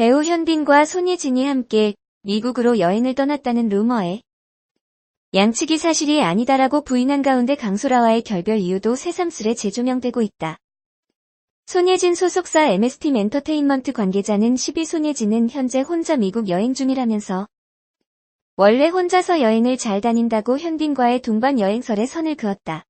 배우 현빈과 손예진이 함께 미국으로 여행을 떠났다는 루머에 양측이 사실이 아니다라고 부인한 가운데 강소라와의 결별 이유도 새삼스레 재조명되고 있다. 손예진 소속사 MST 엔터테인먼트 관계자는 12 손예진은 현재 혼자 미국 여행 중이라면서 원래 혼자서 여행을 잘 다닌다고 현빈과의 동반 여행설에 선을 그었다.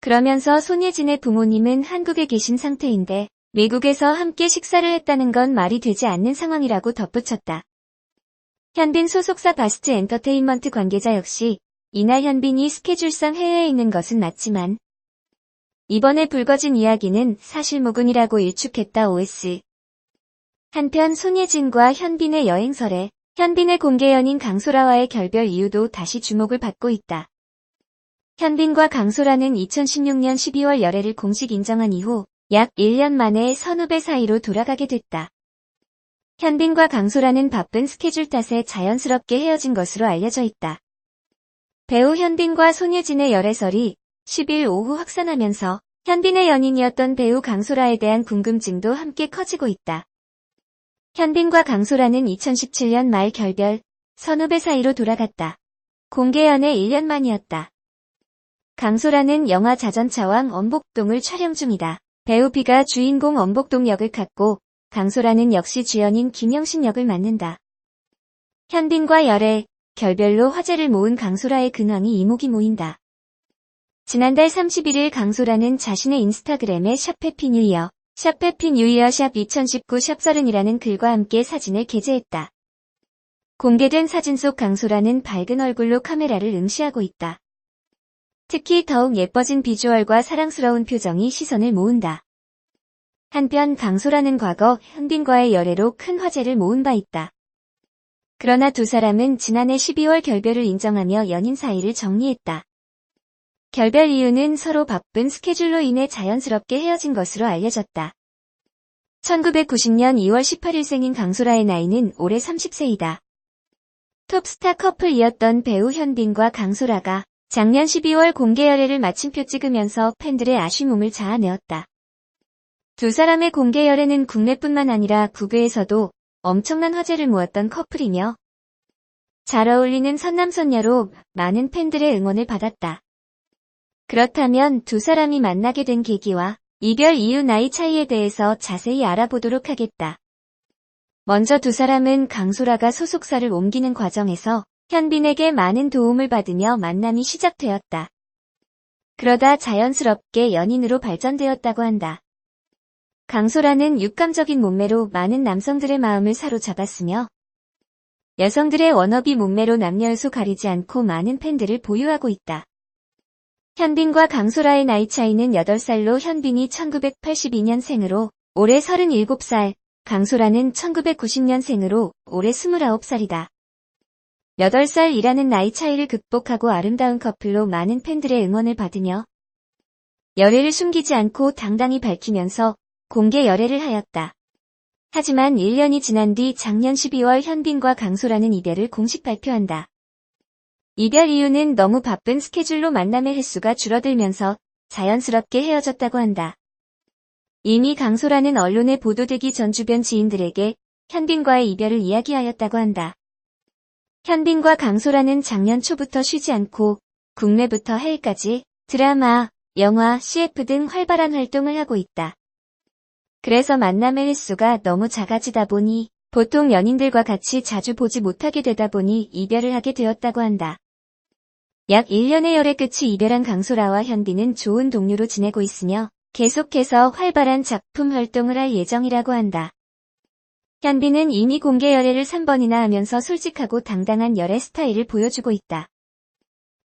그러면서 손예진의 부모님은 한국에 계신 상태인데 미국에서 함께 식사를 했다는 건 말이 되지 않는 상황이라고 덧붙였다. 현빈 소속사 바스트 엔터테인먼트 관계자 역시 이날 현빈이 스케줄상 해외에 있는 것은 맞지만 이번에 불거진 이야기는 사실무근이라고 일축했다 OS. 한편 손예진과 현빈의 여행설에 현빈의 공개 연인 강소라와의 결별 이유도 다시 주목을 받고 있다. 현빈과 강소라는 2016년 12월 열애를 공식 인정한 이후 약 1년 만에 선후배 사이로 돌아가게 됐다. 현빈과 강소라는 바쁜 스케줄 탓에 자연스럽게 헤어진 것으로 알려져 있다. 배우 현빈과 손예진의 열애설이 10일 오후 확산하면서 현빈의 연인이었던 배우 강소라에 대한 궁금증도 함께 커지고 있다. 현빈과 강소라는 2017년 말 결별, 선후배 사이로 돌아갔다. 공개 연애 1년 만이었다. 강소라는 영화 자전차왕 엄복동을 촬영 중이다. 배우 비가 주인공 엄복동 역을 갖고 강소라는 역시 주연인 김영신 역을 맡는다. 현빈과 열애, 결별로 화제를 모은 강소라의 근황이 이목이 모인다. 지난달 31일 강소라는 자신의 인스타그램에 샵해피 뉴이어, 샵해피 뉴이어 샵 2019 샵서른이라는 글과 함께 사진을 게재했다. 공개된 사진 속 강소라는 밝은 얼굴로 카메라를 응시하고 있다. 특히 더욱 예뻐진 비주얼과 사랑스러운 표정이 시선을 모은다. 한편 강소라는 과거 현빈과의 열애로 큰 화제를 모은 바 있다. 그러나 두 사람은 지난해 12월 결별을 인정하며 연인 사이를 정리했다. 결별 이유는 서로 바쁜 스케줄로 인해 자연스럽게 헤어진 것으로 알려졌다. 1990년 2월 18일 생인 강소라의 나이는 올해 30세이다. 톱스타 커플이었던 배우 현빈과 강소라가 작년 12월 공개 열애를 마침표 찍으면서 팬들의 아쉬움을 자아내었다. 두 사람의 공개 열애는 국내뿐만 아니라 국외에서도 엄청난 화제를 모았던 커플이며 잘 어울리는 선남선녀로 많은 팬들의 응원을 받았다. 그렇다면 두 사람이 만나게 된 계기와 이별 이후 나이 차이에 대해서 자세히 알아보도록 하겠다. 먼저 두 사람은 강소라가 소속사를 옮기는 과정에서 현빈에게 많은 도움을 받으며 만남이 시작되었다. 그러다 자연스럽게 연인으로 발전되었다고 한다. 강소라는 육감적인 몸매로 많은 남성들의 마음을 사로잡았으며 여성들의 워너비 몸매로 남녀여소 가리지 않고 많은 팬들을 보유하고 있다. 현빈과 강소라의 나이 차이는 8살로 현빈이 1982년생으로 올해 37살, 강소라는 1990년생으로 올해 29살이다. 8살이라는 나이 차이를 극복하고 아름다운 커플로 많은 팬들의 응원을 받으며 열애를 숨기지 않고 당당히 밝히면서 공개 열애를 하였다. 하지만 1년이 지난 뒤 작년 12월 현빈과 강소라는 이별을 공식 발표한다. 이별 이유는 너무 바쁜 스케줄로 만남의 횟수가 줄어들면서 자연스럽게 헤어졌다고 한다. 이미 강소라는 언론에 보도되기 전 주변 지인들에게 현빈과의 이별을 이야기하였다고 한다. 현빈과 강소라는 작년 초부터 쉬지 않고 국내부터 해외까지 드라마, 영화, CF 등 활발한 활동을 하고 있다. 그래서 만남의 횟수가 너무 작아지다 보니 보통 연인들과 같이 자주 보지 못하게 되다 보니 이별을 하게 되었다고 한다. 약 1년의 열애 끝이 이별한 강소라와 현빈은 좋은 동료로 지내고 있으며 계속해서 활발한 작품 활동을 할 예정이라고 한다. 현빈은 이미 공개 열애를 3번이나 하면서 솔직하고 당당한 열애 스타일을 보여주고 있다.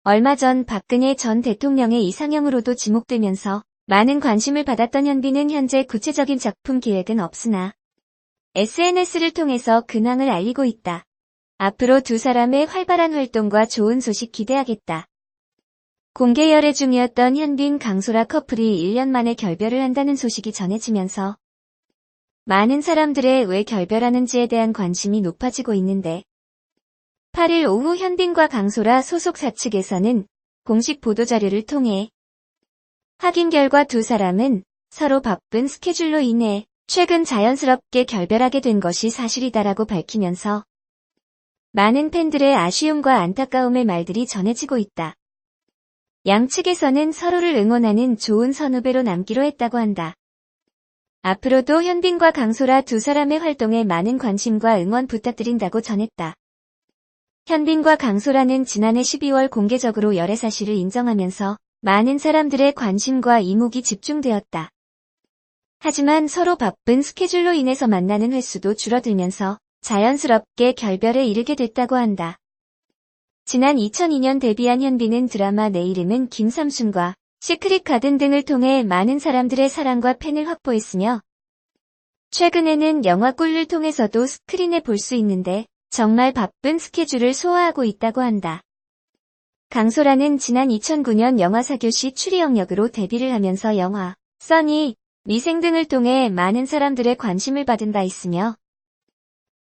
얼마 전 박근혜 전 대통령의 이상형으로도 지목되면서 많은 관심을 받았던 현빈은 현재 구체적인 작품 계획은 없으나 SNS를 통해서 근황을 알리고 있다. 앞으로 두 사람의 활발한 활동과 좋은 소식 기대하겠다. 공개 열애 중이었던 현빈 강소라 커플이 1년 만에 결별을 한다는 소식이 전해지면서 많은 사람들의 왜 결별하는지에 대한 관심이 높아지고 있는데 8일 오후 현빈과 강소라 소속사 측에서는 공식 보도자료를 통해 확인 결과 두 사람은 서로 바쁜 스케줄로 인해 최근 자연스럽게 결별하게 된 것이 사실이다라고 밝히면서 많은 팬들의 아쉬움과 안타까움의 말들이 전해지고 있다. 양측에서는 서로를 응원하는 좋은 선후배로 남기로 했다고 한다. 앞으로도 현빈과 강소라 두 사람의 활동에 많은 관심과 응원 부탁드린다고 전했다. 현빈과 강소라는 지난해 12월 공개적으로 열애 사실을 인정하면서 많은 사람들의 관심과 이목이 집중되었다. 하지만 서로 바쁜 스케줄로 인해서 만나는 횟수도 줄어들면서 자연스럽게 결별에 이르게 됐다고 한다. 지난 2002년 데뷔한 현빈은 드라마 내 이름은 김삼순과 시크릿 가든 등을 통해 많은 사람들의 사랑과 팬을 확보했으며 최근에는 영화 꿀을 통해서도 스크린에 볼 수 있는데 정말 바쁜 스케줄을 소화하고 있다고 한다. 강소라는 지난 2009년 영화 사교시 추리 영역으로 데뷔를 하면서 영화, 써니, 미생 등을 통해 많은 사람들의 관심을 받은 바 있으며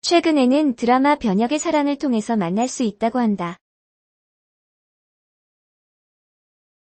최근에는 드라마 변혁의 사랑을 통해서 만날 수 있다고 한다.